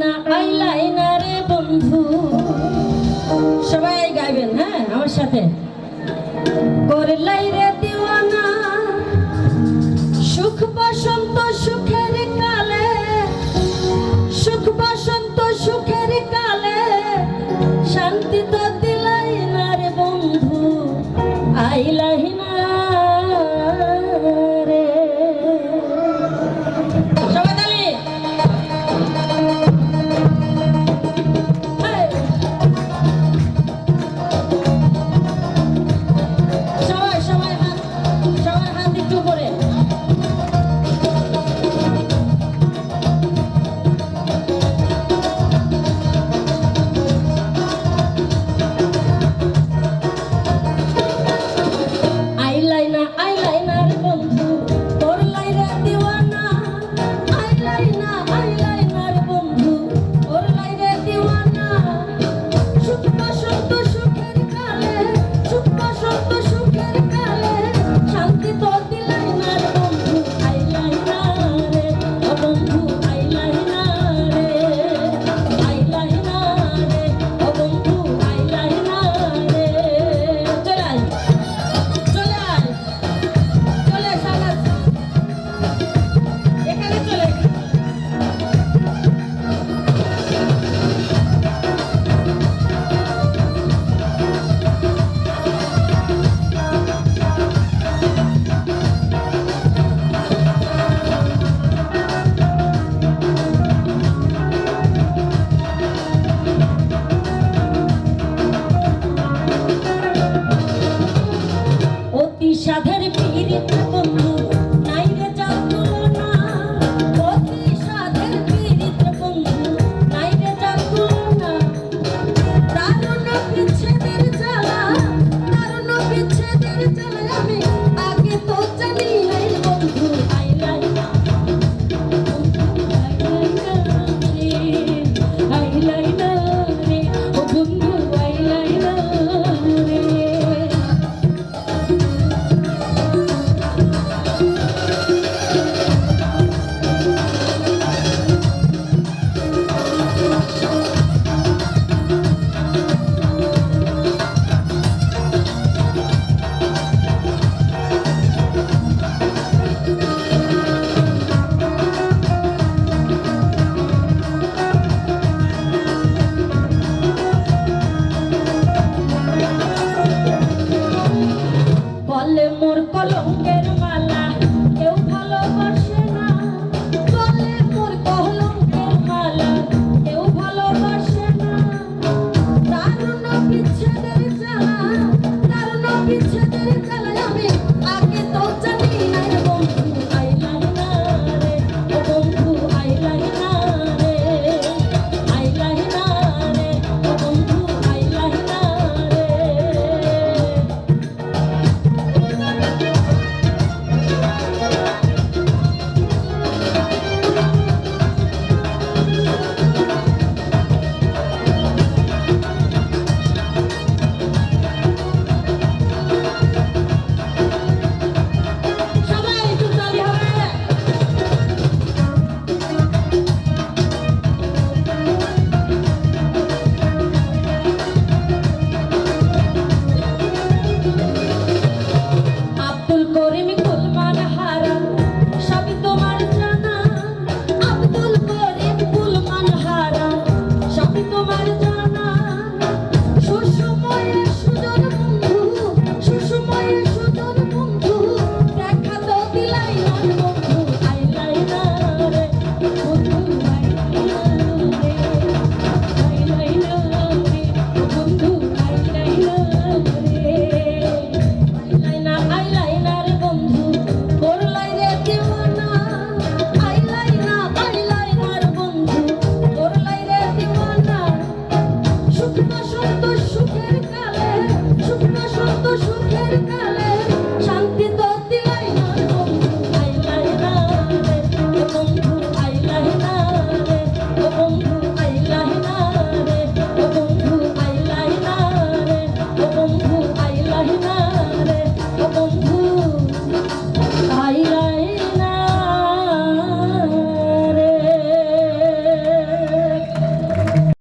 না আইলাই না রে বন্ধু। সবাই গাইবেন হ্যাঁ আমার সাথে? করলাই রে দিওয়ানা। সুখ বসন্ত, সুখ রাধার পিড়িত বন্ধু